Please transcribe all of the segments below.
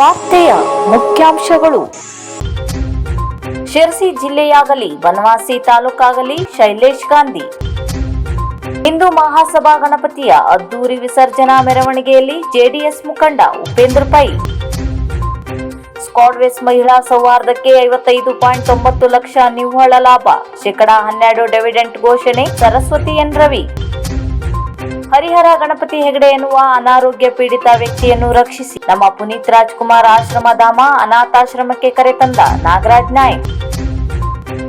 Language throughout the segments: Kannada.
ವಾರ್ತೆಯ ಮುಖ್ಯಾಂಶಗಳು. ಶಿರಸಿ ಜಿಲ್ಲೆಯಾಗಲಿ, ಬನವಾಸಿ ತಾಲೂಕಾಗಲಿ, ಶೈಲೇಶ್ ಗಾಂಧಿ. ಹಿಂದೂ ಮಹಾಸಭಾ ಗಣಪತಿಯ ಅದ್ದೂರಿ ವಿಸರ್ಜನಾ ಮೆರವಣಿಗೆಯಲ್ಲಿ ಜೆಡಿಎಸ್ ಮುಖಂಡ ಉಪೇಂದ್ರ ಪೈ. ಸ್ಕಾಡ್ವೇಸ್ ಮಹಿಳಾ ಸೌಹಾರ್ದಕ್ಕೆ ಐವತ್ತೈದು ಪಾಯಿಂಟ್ ತೊಂಬತ್ತು ಲಕ್ಷ ನಿವ್ವಳ ಲಾಭ. ಶೇಕಡಾ ಹನ್ನೆರಡು ಡಿವಿಡೆಂಟ್ ಘೋಷಣೆ ಸರಸ್ವತಿ ಎನ್. ರವಿ. ಹರಿಹರ ಗಣಪತಿ ಹೆಗಡೆ ಎನ್ನುವ ಅನಾರೋಗ್ಯ ಪೀಡಿತ ವ್ಯಕ್ತಿಯನ್ನು ರಕ್ಷಿಸಿ ನಮ್ಮ ಪುನೀತ್ ರಾಜ್ಕುಮಾರ್ ಆಶ್ರಮಧಾಮ ಅನಾಥಾಶ್ರಮಕ್ಕೆ ಕರೆತಂದ ನಾಗರಾಜ್ ನಾಯ್ಕ್.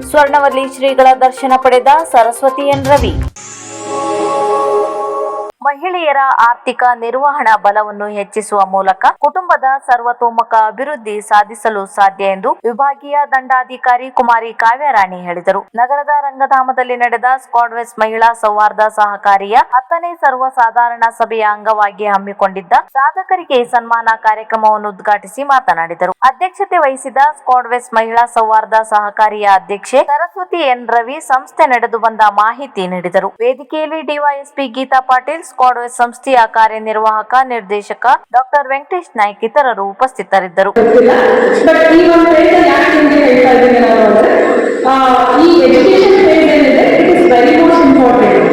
ಸ್ವರ್ಣವಲ್ಲಿ ಶ್ರೀಗಳ ದರ್ಶನ ಪಡೆದ ಸರಸ್ವತಿ ಎನ್ ರವಿ. ಮಹಿಳೆಯರ ಆರ್ಥಿಕ ನಿರ್ವಹಣಾ ಬಲವನ್ನು ಹೆಚ್ಚಿಸುವ ಮೂಲಕ ಕುಟುಂಬದ ಸರ್ವತೋಮುಖ ಅಭಿವೃದ್ಧಿ ಸಾಧಿಸಲು ಸಾಧ್ಯ ಎಂದು ವಿಭಾಗೀಯ ದಂಡಾಧಿಕಾರಿ ಕುಮಾರಿ ಕಾವ್ಯರಾಣಿ ಹೇಳಿದರು. ನಗರದ ರಂಗಧಾಮದಲ್ಲಿ ನಡೆದ ಸ್ಕಾಡ್ವೆಸ್ ಮಹಿಳಾ ಸೌಹಾರ್ದ ಸಹಕಾರಿಯ ಹತ್ತನೇ ಸರ್ವಸಾಧಾರಣ ಸಭೆಯ ಅಂಗವಾಗಿ ಹಮ್ಮಿಕೊಂಡಿದ್ದ ಸಾಧಕರಿಗೆ ಸನ್ಮಾನ ಕಾರ್ಯಕ್ರಮವನ್ನು ಉದ್ಘಾಟಿಸಿ ಮಾತನಾಡಿದರು. ಅಧ್ಯಕ್ಷತೆ ವಹಿಸಿದ ಸ್ಕಾಡ್ವೆಸ್ ಮಹಿಳಾ ಸೌಹಾರ್ದ ಸಹಕಾರಿಯ ಅಧ್ಯಕ್ಷೆ ಸರಸ್ವತಿ ಎನ್ ರವಿ ಸಂಸ್ಥೆ ನಡೆದು ಬಂದ ಮಾಹಿತಿ ನೀಡಿದರು. ವೇದಿಕೆಯಲ್ಲಿ ಡಿವೈಎಸ್ಪಿ ಗೀತಾ ಪಾಟೀಲ್ ಸ್ಕಾಡ್ವೆಸ್ ಸಂಸ್ಥೆಯ ಕಾರ್ಯನಿರ್ವಾಹಕ ನಿರ್ದೇಶಕ ಡಾಕ್ಟರ್ ವೆಂಕಟೇಶ್ ನಾಯ್ಕ ಇತರರು ಉಪಸ್ಥಿತರಿದ್ದರು. ಈ ಎಜುಕೇಶನ್ ಫೇಸ್ ಏನಿದೆ it is very most important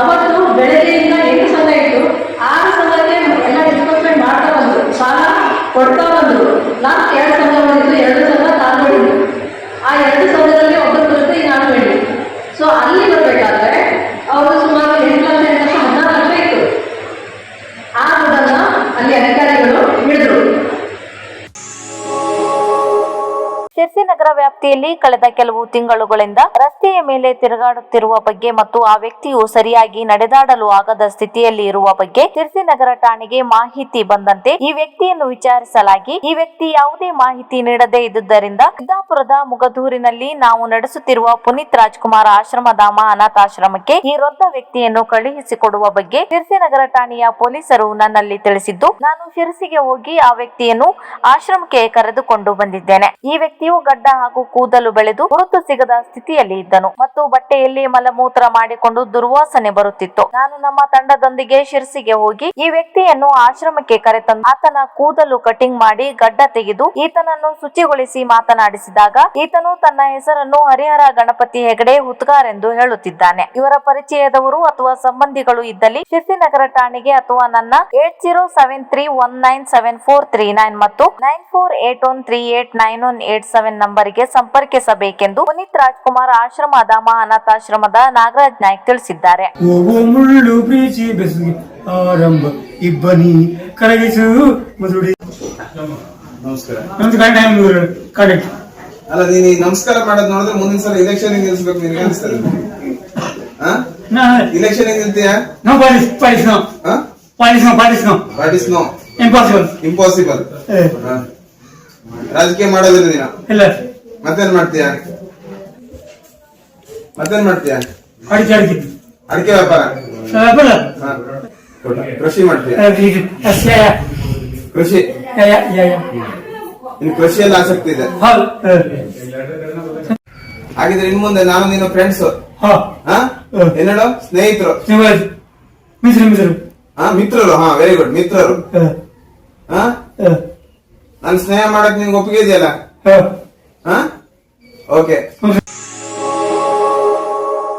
ಅವತ್ತು ಬೆಳಗ್ಗೆಯಿಂದ ನಗರ ವ್ಯಾಪ್ತಿಯಲ್ಲಿ ಕಳೆದ ಕೆಲವು ತಿಂಗಳುಗಳಿಂದ ರಸ್ತೆಯ ಮೇಲೆ ತಿರುಗಾಡುತ್ತಿರುವ ಬಗ್ಗೆ ಮತ್ತು ಆ ವ್ಯಕ್ತಿಯು ಸರಿಯಾಗಿ ನಡೆದಾಡಲು ಆಗದ ಸ್ಥಿತಿಯಲ್ಲಿ ಇರುವ ಬಗ್ಗೆ ತಿರ್ಸಿ ನಗರ ಠಾಣೆಗೆ ಮಾಹಿತಿ ಬಂದಂತೆ ಈ ವ್ಯಕ್ತಿಯನ್ನು ವಿಚಾರಿಸಲಾಗಿ, ಈ ವ್ಯಕ್ತಿ ಯಾವುದೇ ಮಾಹಿತಿ ನೀಡದೇ ಇದ್ದುದರಿಂದ ಸಿದ್ದಾಪುರದ ಮುಗದೂರಿನಲ್ಲಿ ನಾವು ನಡೆಸುತ್ತಿರುವ ಪುನೀತ್ ರಾಜ್ಕುಮಾರ್ ಆಶ್ರಮಧಾಮ ಅನಾಥಾಶ್ರಮಕ್ಕೆ ಈ ವೃದ್ಧ ವ್ಯಕ್ತಿಯನ್ನು ಕಳುಹಿಸಿಕೊಡುವ ಬಗ್ಗೆ ಶಿರ್ಸಿ ನಗರ ಠಾಣೆಯ ಪೊಲೀಸರು ನನ್ನಲ್ಲಿ ತಿಳಿಸಿದ್ದು, ನಾನು ಶಿರಸಿಗೆ ಹೋಗಿ ಆ ವ್ಯಕ್ತಿಯನ್ನು ಆಶ್ರಮಕ್ಕೆ ಕರೆದುಕೊಂಡು ಬಂದಿದ್ದೇನೆ. ಈ ವ್ಯಕ್ತಿಯು ಗಡ್ಡ ಹಾಗೂ ಕೂದಲು ಬೆಳೆದು ಗುರುತು ಸಿಗದ ಸ್ಥಿತಿಯಲ್ಲಿ ಇದ್ದನು. ಮತ್ತು ಬಟ್ಟೆಯಲ್ಲಿ ಮಲಮೂತ್ರ ಮಾಡಿಕೊಂಡು ದುರ್ವಾಸನೆ ಬರುತ್ತಿತ್ತು. ನಾನು ನಮ್ಮ ತಂಡದೊಂದಿಗೆ ಶಿರ್ಸಿಗೆ ಹೋಗಿ ಈ ವ್ಯಕ್ತಿಯನ್ನು ಆಶ್ರಮಕ್ಕೆ ಕರೆತಂದು ಆತನ ಕೂದಲು ಕಟಿಂಗ್ ಮಾಡಿ ಗಡ್ಡ ತೆಗೆದು ಈತನನ್ನು ಶುಚಿಗೊಳಿಸಿ ಮಾತನಾಡಿಸಿದಾಗ ಈತನು ತನ್ನ ಹೆಸರನ್ನು ಹರಿಹರ ಗಣಪತಿ ಹೆಗಡೆ ಹುತ್ಗಾರ್ ಎಂದು ಹೇಳುತ್ತಿದ್ದಾನೆ. ಇವರ ಪರಿಚಯದವರು ಅಥವಾ ಸಂಬಂಧಿಗಳು ಇದ್ದಲ್ಲಿ ಶಿರ್ಸಿ ನಗರ ಠಾಣೆಗೆ ಅಥವಾ ನನ್ನ eight zero seven three one nine seven four three nine ಮತ್ತು nine four eight one three eight nine one eight seven ನಂಬರ್ಗೆ ಸಂಪರ್ಕಿಸಬೇಕೆಂದು ಪುನೀತ್ ರಾಜ್ಕುಮಾರ್ ಆಶ್ರಮದ ಮಹಾನಾಥಾಶ್ರಮದ ಅನಾಥಾಶ್ರಮದ ನಾಗರಾಜ್ ನಾಯ್ಕ್ ತಿಳಿಸಿದ್ದಾರೆ. ಅಲ್ಲ ನೀನು ನಮಸ್ಕಾರ ಮಾಡೋದ್ ನೋಡಿದ್ರೆ ಮುಂದಿನ ಸಲ ಇಲೆಕ್ಷನ್ ನಿಲ್ಸ್ಬೇಕು ನಿನಗೆ ಅನಿಸ್ತದೆ ನಾ election ನಿಲ್ತೀಯಾ? No politics politics no. Politics no politics no. Impossible impossible. ರಾಜಕೀಯ ಮಾಡೋದಿಲ್ಲ ನೀನು. ಇಲ್ಲ. ಮತ್ತೇನ್ ಮಾಡ್ತೀಯಾ? ಮತ್ತೇನ್ ಮಾಡ್ತೀಯಾ? ಅಡಿಕೆ ಅಡಿಕೆ. ಅಡಿಕೆ ವ್ಯಾಪಾರ. ಕೃಷಿ ಮಾಡ್ತೀಯಾ? ಕೃಷಿ. ನಿನ್ ಕೃಷಿಯಲ್ಲಿ ಆಸಕ್ತಿ ಇದೆ. ಹಾಗಿದ್ರೆ ಇನ್ ಮುಂದೆ ನಾನು ನಿನ್ನ ಫ್ರೆಂಡ್ಸ್ ಹಾ. ಹಾ? ಏನೇಳು ಸ್ನೇಹಿತರು. ಮಿಸ್ರು ಹಾ ಮಿತ್ರರು. ಹಾ ವೆರಿ ಗುಡ್ ಮಿತ್ರರು. ಹಾ. ನಾನು ಸ್ನೇಹ ಮಾಡಕ್ ನಿನ್ಗೆ ಒಪ್ಪಿಗೆ ಇದೆಯಲ್ಲ? ಓಕೆ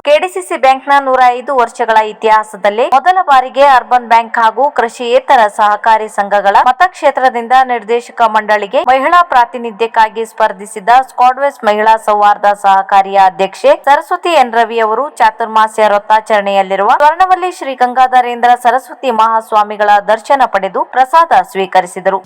ಕೆಡಿಸಿಸಿ ಡಿಸಿಸಿ ಬ್ಯಾಂಕ್ನ ನೂರ ಐದು ವರ್ಷಗಳ ಇತಿಹಾಸದಲ್ಲಿ ಮೊದಲ ಬಾರಿಗೆ ಅರ್ಬನ್ ಬ್ಯಾಂಕ್ ಹಾಗೂ ಕೃಷಿಯೇತರ ಸಹಕಾರಿ ಸಂಘಗಳ ಮತಕ್ಷೇತ್ರದಿಂದ ನಿರ್ದೇಶಕ ಮಂಡಳಿಗೆ ಮಹಿಳಾ ಪ್ರಾತಿನಿಧ್ಯಕ್ಕಾಗಿ ಸ್ಪರ್ಧಿಸಿದ ಸ್ಕಾಡ್ವೆಸ್ ಮಹಿಳಾ ಸೌಹಾರ್ದ ಸಹಕಾರಿಯ ಅಧ್ಯಕ್ಷೆ ಸರಸ್ವತಿ ಎನ್ ರವಿ ಅವರು ಚಾತುರ್ಮಾಸ್ಯ ವ್ರತಾಚರಣೆಯಲ್ಲಿರುವ ಸ್ವರ್ಣವಲ್ಲಿ ಶ್ರೀ ಗಂಗಾಧರೇಂದ್ರ ಸರಸ್ವತಿ ಮಹಾಸ್ವಾಮಿಗಳ ದರ್ಶನ ಪಡೆದು ಪ್ರಸಾದ ಸ್ವೀಕರಿಸಿದರು.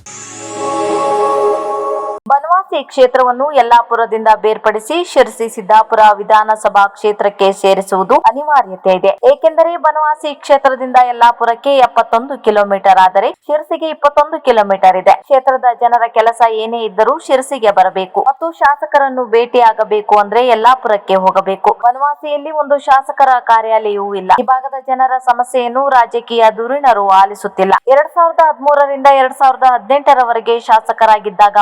ಬನವಾಸಿ ಕ್ಷೇತ್ರವನ್ನು ಯಲ್ಲಾಪುರದಿಂದ ಬೇರ್ಪಡಿಸಿ ಶಿರಸಿ ಸಿದ್ದಾಪುರ ವಿಧಾನಸಭಾ ಕ್ಷೇತ್ರಕ್ಕೆ ಸೇರಿಸುವುದು ಅನಿವಾರ್ಯತೆ ಇದೆ. ಏಕೆಂದರೆ ಬನವಾಸಿ ಕ್ಷೇತ್ರದಿಂದ ಯಲ್ಲಾಪುರಕ್ಕೆ ಎಪ್ಪತ್ತೊಂದು ಕಿಲೋಮೀಟರ್ ಆದರೆ ಶಿರಸಿಗೆ ಇಪ್ಪತ್ತೊಂದು ಕಿಲೋಮೀಟರ್ ಇದೆ. ಕ್ಷೇತ್ರದ ಜನರ ಕೆಲಸ ಏನೇ ಇದ್ದರೂ ಶಿರಸಿಗೆ ಬರಬೇಕು. ಮತ್ತು ಶಾಸಕರನ್ನು ಭೇಟಿಯಾಗಬೇಕು ಅಂದ್ರೆ ಯಲ್ಲಾಪುರಕ್ಕೆ ಹೋಗಬೇಕು. ಬನವಾಸಿಯಲ್ಲಿ ಒಂದು ಶಾಸಕರ ಕಾರ್ಯಾಲಯವೂ ಇಲ್ಲ. ಈ ಭಾಗದ ಜನರ ಸಮಸ್ಯೆಯನ್ನು ರಾಜಕೀಯ ಧುರೀಣರು ಆಲಿಸುತ್ತಿಲ್ಲ. ಎರಡ್ ಸಾವಿರದ ಹದಿಮೂರರಿಂದ ಎರಡ್ ಸಾವಿರದ ಹದಿನೆಂಟರವರೆಗೆ ಶಾಸಕರಾಗಿದ್ದಾಗ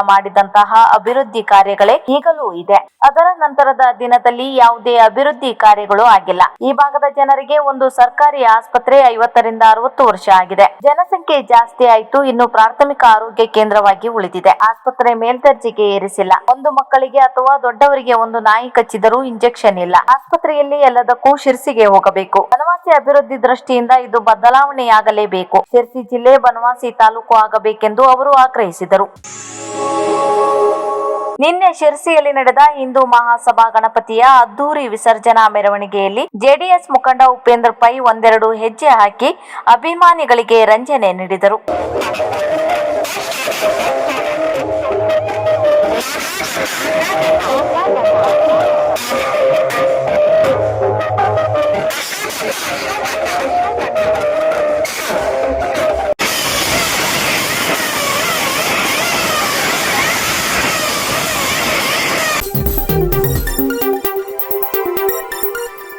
ಮಾಡಿದಂತಹ ಅಭಿವೃದ್ಧಿ ಕಾರ್ಯಗಳೇ ಈಗಲೂ ಇದೆ. ಅದರ ನಂತರದ ದಿನದಲ್ಲಿ ಯಾವುದೇ ಅಭಿವೃದ್ಧಿ ಕಾರ್ಯಗಳು ಆಗಿಲ್ಲ. ಈ ಭಾಗದ ಜನರಿಗೆ ಒಂದು ಸರ್ಕಾರಿ ಆಸ್ಪತ್ರೆ ಐವತ್ತರಿಂದ ಅರವತ್ತು ವರ್ಷ ಆಗಿದೆ. ಜನಸಂಖ್ಯೆ ಜಾಸ್ತಿ ಆಯ್ತು, ಇನ್ನು ಪ್ರಾಥಮಿಕ ಆರೋಗ್ಯ ಕೇಂದ್ರವಾಗಿ ಉಳಿದಿದೆ. ಆಸ್ಪತ್ರೆ ಮೇಲ್ದರ್ಜೆಗೆ ಏರಿಸಿಲ್ಲ. ಒಂದು ಮಕ್ಕಳಿಗೆ ಅಥವಾ ದೊಡ್ಡವರಿಗೆ ಒಂದು ನಾಯಿ ಕಚ್ಚಿದರೂ ಇಂಜೆಕ್ಷನ್ ಇಲ್ಲ. ಆಸ್ಪತ್ರೆಯಲ್ಲಿ ಎಲ್ಲದಕ್ಕೂ ಶಿರ್ಸಿಗೆ ಹೋಗಬೇಕು. ಬನವಾಸಿ ಅಭಿವೃದ್ಧಿ ದೃಷ್ಟಿಯಿಂದ ಇದು ಬದಲಾವಣೆಯಾಗಲೇಬೇಕು. ಶಿರ್ಸಿ ಜಿಲ್ಲೆ ಬನವಾಸಿ ತಾಲೂಕು ಆಗಬೇಕೆಂದು ಅವರು ಆಗ್ರಹಿಸಿದರು. ನಿನ್ನೆ ಶಿರಸಿಯಲ್ಲಿ ನಡೆದ ಹಿಂದೂ ಮಹಾಸಭಾ ಗಣಪತಿಯ ಅದ್ದೂರಿ ವಿಸರ್ಜನಾ ಮೆರವಣಿಗೆಯಲ್ಲಿ ಜೆಡಿಎಸ್ ಮುಖಂಡ ಉಪೇಂದ್ರ ಪೈ ಒಂದೆರಡು ಹೆಜ್ಜೆ ಹಾಕಿ ಅಭಿಮಾನಿಗಳಿಗೆ ರಂಜನೆ ನೀಡಿದರು.